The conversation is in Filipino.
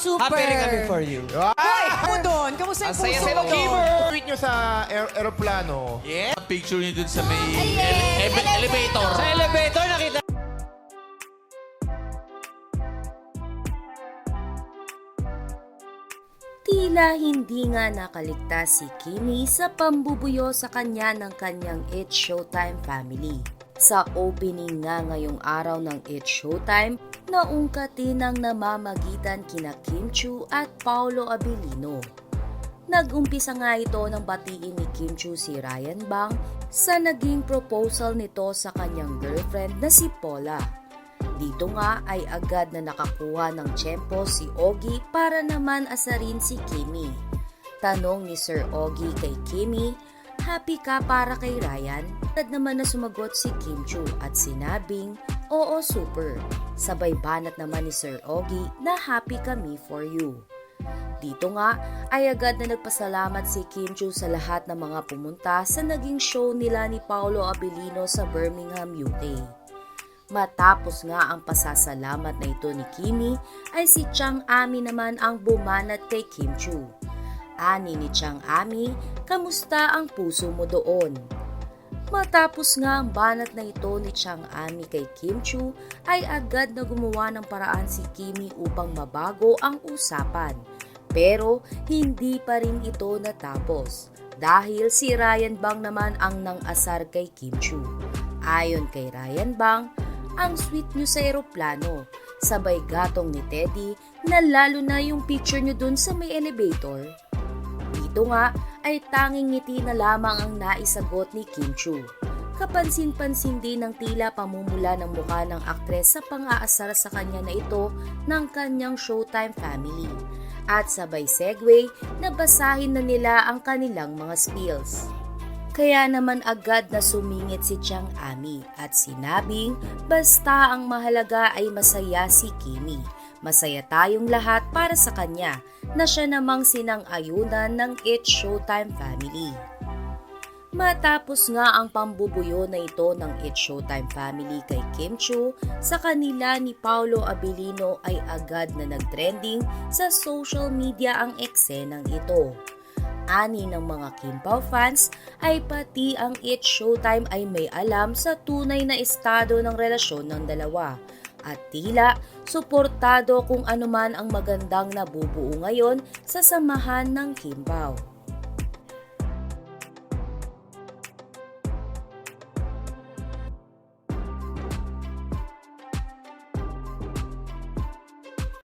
super. Happy rin kami for you. Hoy, ako doon. Kamusta yung Ang puso sa mo doon? gamer. Tweet nyo sa aer- aeroplano. Yeah. Picture niyo dun sa may ele- ele- elevator. Sa elevator, nakita Tila hindi nga nakaligtas si Kimi sa pambubuyo sa kanya ng kanyang It's Showtime family. Sa opening nga ngayong araw ng It's Showtime, naungkatin ang namamagitan kina Kim Chu at Paolo Abilino. Nag-umpisa nga ito ng batiin ni Kim Chu si Ryan Bang sa naging proposal nito sa kanyang girlfriend na si Paula. Dito nga ay agad na nakakuha ng tiyempo si Ogie para naman asarin si Kimi. Tanong ni Sir Ogie kay Kimi, happy ka para kay Ryan? At naman na sumagot si Kim Chu at sinabing, oo super. Sabay banat naman ni Sir Ogie na happy kami for you. Dito nga ay agad na nagpasalamat si Kim Chu sa lahat ng mga pumunta sa naging show nila ni Paolo Abilino sa Birmingham, UK. Matapos nga ang pasasalamat na ito ni Kimi, ay si Chang Ami naman ang bumanat kay Kim Chu. Ani ni Chang Ami, kamusta ang puso mo doon? Matapos nga ang banat na ito ni Chang Ami kay Kim Chu, ay agad na gumawa ng paraan si Kimi upang mabago ang usapan. Pero hindi pa rin ito natapos dahil si Ryan Bang naman ang nang asar kay Kim Chu. Ayon kay Ryan Bang, ang sweet nyo sa eroplano. Sabay gatong ni Teddy na lalo na yung picture nyo dun sa may elevator. Dito nga ay tanging ngiti na lamang ang naisagot ni Kim Chu. Kapansin-pansin din ng tila pamumula ng mukha ng aktres sa pang-aasar sa kanya na ito ng kanyang Showtime family. At sabay segue, nabasahin na nila ang kanilang mga spills. Kaya naman agad na sumingit si Chang Ami at sinabing basta ang mahalaga ay masaya si Kimi. Masaya tayong lahat para sa kanya na siya namang sinang-ayunan ng It's Showtime family. Matapos nga ang pambubuyo na ito ng It's Showtime family kay Kim Chu, sa kanila ni Paolo Abilino ay agad na nagtrending sa social media ang eksenang ito ani ng mga Kim Pao fans ay pati ang It Showtime ay may alam sa tunay na estado ng relasyon ng dalawa. At tila, suportado kung anuman ang magandang nabubuo ngayon sa samahan ng Kim Pao.